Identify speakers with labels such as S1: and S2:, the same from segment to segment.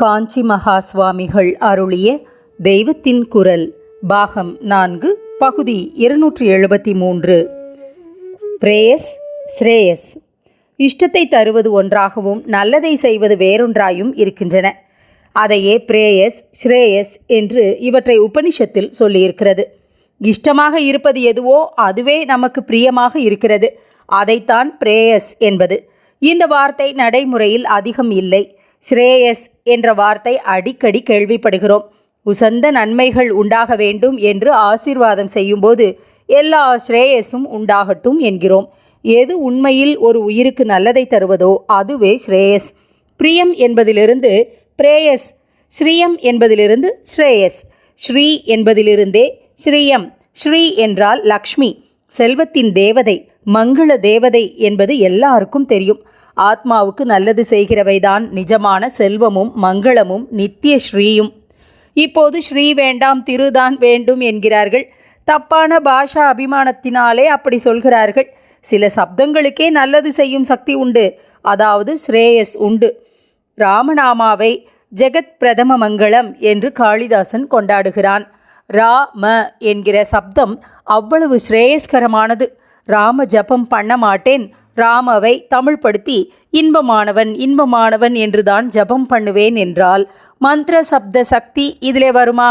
S1: காஞ்சி மகா சுவாமிகள் அருளிய தெய்வத்தின் குரல் பாகம் நான்கு பகுதி இருநூற்றி எழுபத்தி மூன்று. பிரேயஸ் ஸ்ரேயஸ். இஷ்டத்தை தருவது ஒன்றாகவும் நல்லதை செய்வது வேறொன்றாயும் இருக்கின்றன. அதையே பிரேயஸ் ஸ்ரேயஸ் என்று இவற்றை உபனிஷத்தில் சொல்லியிருக்கிறது. இஷ்டமாக இருப்பது எதுவோ அதுவே நமக்கு பிரியமாக இருக்கிறது. அதைத்தான் பிரேயஸ் என்பது. இந்த வார்த்தை நடைமுறையில் அதிகம் இல்லை. ஸ்ரேயஸ் என்ற வார்த்தை அடிக்கடி கேள்விப்படுகிறோம். உசந்த நன்மைகள் உண்டாக வேண்டும் என்று ஆசீர்வாதம் செய்யும்போது எல்லா ஸ்ரேயஸும் உண்டாகட்டும் என்கிறோம். எது உண்மையில் ஒரு உயிருக்கு நல்லதை தருவதோ அதுவே ஸ்ரேயஸ். பிரியம் என்பதிலிருந்து பிரேயஸ் ஸ்ரீயம் என்பதிலிருந்து ஸ்ரேயஸ் ஸ்ரீ என்பதிலிருந்தே ஸ்ரீயம். ஸ்ரீ என்றால் லக்ஷ்மி செல்வத்தின் தேவதை மங்கள தேவதை என்பது எல்லாருக்கும் தெரியும். ஆத்மாவுக்கு நல்லது செய்கிறவைதான் நிஜமான செல்வமும் மங்களமும் நித்திய ஸ்ரீயும். இப்போது ஸ்ரீ வேண்டாம் திருதான் வேண்டும் என்கிறார்கள். தப்பான பாஷா அபிமானத்தினாலே அப்படி சொல்கிறார்கள். சில சப்தங்களுக்கே நல்லது செய்யும் சக்தி உண்டு. அதாவது ஸ்ரேயஸ் உண்டு. ராமநாமாவை ஜெகத் பிரதம மங்களம் என்று காளிதாசன் கொண்டாடுகிறான். ரா ம என்கிற சப்தம் அவ்வளவு ஸ்ரேயஸ்கரமானது. ராம ஜபம் பண்ண மாட்டேன். ராமவை தமிழ்படுத்தி இன்பமானவன் இன்பமானவன் என்றுதான் ஜபம் பண்ணுவேன் என்றால் மந்திர சப்த சக்தி இதிலே வருமா?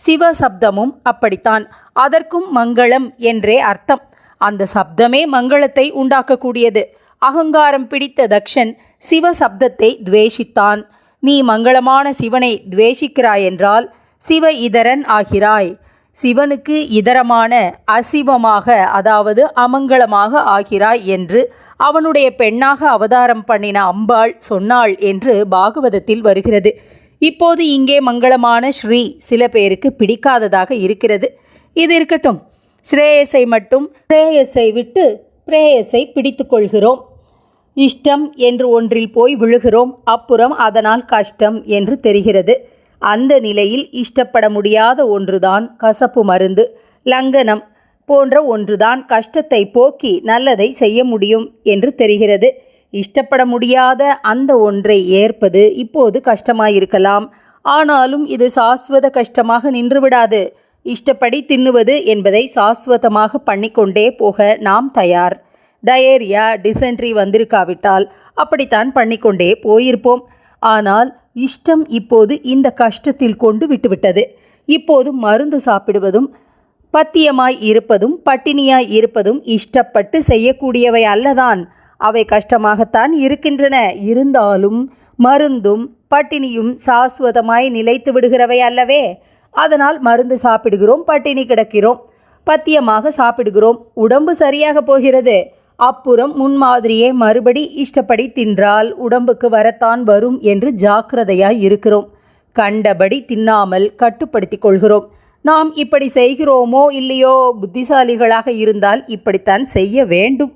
S1: சிவ சப்தமும் அப்படித்தான். அதற்கும் மங்களம் என்றே அர்த்தம். அந்த சப்தமே மங்களத்தை உண்டாக்கக்கூடியது. அகங்காரம் பிடித்த தக்ஷன் சிவ சப்தத்தை துவேஷித்தான். நீ மங்களமான சிவனை துவேஷிக்கிறாய் என்றால் சிவ இதரன் ஆகிறாய். சிவனுக்கு இதரமான அசிவமாக அதாவது அமங்கலமாக ஆகிறாய் என்று அவனுடைய பெண்ணாக அவதாரம் பண்ணின அம்பாள் சொன்னாள் என்று பாகவதத்தில் வருகிறது. இப்போது இங்கே மங்களமான ஸ்ரீ சில பேருக்கு பிடிக்காததாக இருக்கிறது. இது இருக்கட்டும். ஸ்ரேயஸை மட்டும் பிரேயஸை விட்டு பிரேயஸை பிடித்து கொள்கிறோம். இஷ்டம் என்று ஒன்றில் போய் விழுகிறோம். அப்புறம் அதனால் கஷ்டம் என்று தெரிகிறது. அந்த நிலையில் இஷ்டப்பட முடியாத ஒன்றுதான் கசப்பு மருந்து லங்கனம் போன்ற ஒன்றுதான் கஷ்டத்தை போக்கி நல்லதை செய்ய முடியும் என்று தெரிகிறது. இஷ்டப்பட முடியாத அந்த ஒன்றை ஏற்பது இப்போது கஷ்டமாயிருக்கலாம். ஆனாலும் இது சாஸ்வத கஷ்டமாக நின்றுவிடாது. இஷ்டப்படி தின்னுவது என்பதை சாஸ்வதமாக பண்ணிக்கொண்டே போக நாம் தயார். டயேரியா டிசென்ட்ரி வந்திருக்காவிட்டால் அப்படித்தான் பண்ணிக்கொண்டே போயிருப்போம். ஆனால் இஷ்டம் இப்போது இந்த கஷ்டத்தில் கொண்டு விட்டுவிட்டது. இப்போது மருந்து சாப்பிடுவதும் பத்தியமாய் இருப்பதும் பட்டினியாய் இருப்பதும் இஷ்டப்பட்டு செய்யக்கூடியவை அல்லதான். அவை கஷ்டமாகத்தான் இருக்கின்றன. இருந்தாலும் மருந்தும் பட்டினியும் சாஸ்வதமாய் நிலைத்து விடுகிறவை அல்லவே. அதனால் மருந்து சாப்பிடுகிறோம் பட்டினி கிடக்கிறோம். பத்தியமாக சாப்பிடுகிறோம். உடம்பு சரியாக போகிறது. அப்புறம் முன்மாதிரியே மறுபடி இஷ்டப்படி தின்றால் உடம்புக்கு வரத்தான் வரும் என்று ஜாக்கிரதையாய் இருக்கிறோம். கண்டபடி தின்னாமல் கட்டுப்படுத்திக் கொள்கிறோம். நாம் இப்படி செய்கிறோமோ இல்லையோ புத்திசாலிகளாக இருந்தால் இப்படித்தான் செய்ய வேண்டும்.